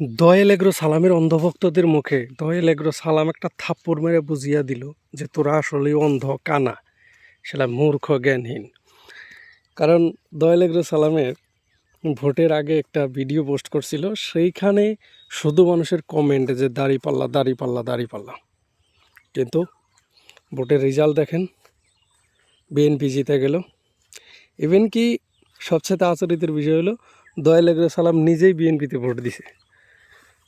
দয়েল agro সালামের অন্ধভক্তদের মুখে দয়েল agro সালাম একটা থাপ্পড় মেরে বুঝিয়ে দিল যে তোরা আসলে অন্ধ, কানা, সেটা মূর্খ জ্ঞানহীন। কারণ দয়েল এগ্রো সালামের ভোটের আগে একটা ভিডিও পোস্ট করছিল, সেইখানে শুধু মানুষের কমেন্ট যে দাড়ি পাল্লা দাড়ি পাল্লা দাড়ি পাল্লা। কিন্তু ভোটের রেজাল্ট দেখেন বিএনপি জিতে গেল। ইভেন কি সবচেয়ে আচরিতের বিষয় হলো দয়াল এগ্রো সালাম নিজেই বিএনপিতে ভোট দিছে।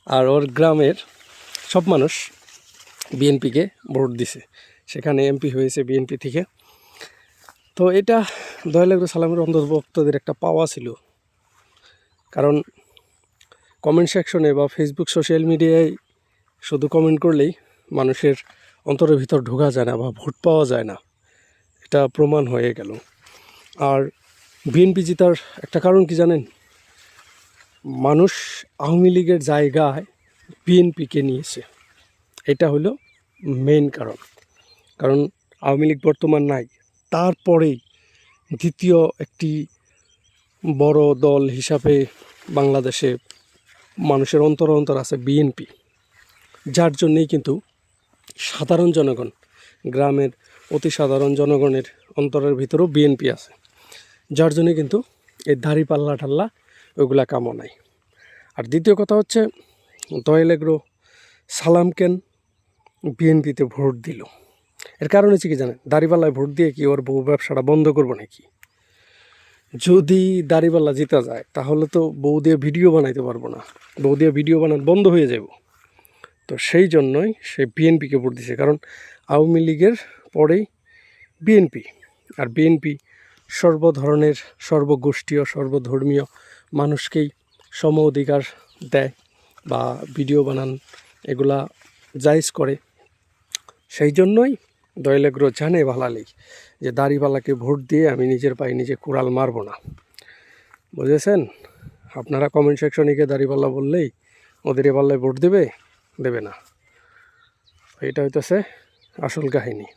আর ওর গ্রামের সব মানুষ বিএনপিকে ভোট দিছে। সেখানে এমপি হয়েছে বিএনপি থেকে। তো এটা দয়াল এগ্রো সালামের অন্তর্ভুক্তদের একটা পাওয়া ছিল। কারণ কমেন্ট সেকশনে বা ফেসবুক সোশ্যাল মিডিয়ায় শুধু কমেন্ট করলেই মানুষের অন্তরের ভিতর ঢোকা যায় না বা ভোট পাওয়া যায় না। এটা প্রমাণ হয়ে গেল। আর বিএনপি জিতার একটা কারণ কি জানেন? মানুষ আওয়ামী লীগের জায়গায় বিএনপিকে নিয়েছে। এটা হলো মেইন কারণ। কারণ আওয়ামী লীগ বর্তমান নাই। তারপরেই দ্বিতীয় একটি বড় দল হিসাবে বাংলাদেশে মানুষের অন্তর অন্তর আছে বিএনপি। যার জন্যেই কিন্তু সাধারণ জনগণ, গ্রামের অতি সাধারণ জনগণের অন্তরের ভিতরেও বিএনপি আছে। যার জন্য কিন্তু এই দাড়ি পাল্লা ওগুলা কামও নাই। আর দ্বিতীয় কথা হচ্ছে দয়েল এগ্রো সালাম কেন বিএনপিতে ভোট দিল। এর কারণ হচ্ছে কি জানেন? দাড়িপাল্লায় ভোট দিয়ে কি ওর বউ ব্যবসাটা বন্ধ করব নাকি? যদি দাড়িপাল্লা জিতা যায়, তাহলে তো বউ দিয়ে ভিডিও বানাইতে পারব না। বউ দিয়ে ভিডিও বানানো বন্ধ হয়ে যাব তো সেই জন্যই সে বিএনপিকে ভোট দিছে। কারণ আওয়ামী লীগের পরেই বিএনপি, আর বিএনপি সর্ব ধরনের সর্বগোষ্ঠীয়, সর্বধর্মীয় মানুষকেই সম অধিকার দেয় বা ভিডিও বানান, এগুলা জায়জ করে। সেই জন্যই দয়লেগ্র জানে ভালালি যে দাড়িপাল্লাকে ভোট দিয়ে আমি নিজের পায়ে নিজে কুড়াল মারবো না। বুঝেছেন? আপনারা কমেন্ট সেকশনে গিয়ে দাড়িপাল্লা বললেই ওদের এ পাল্লায় ভোট দেবে? দেবে না। এটা হইতেছে আসল কাহিনী।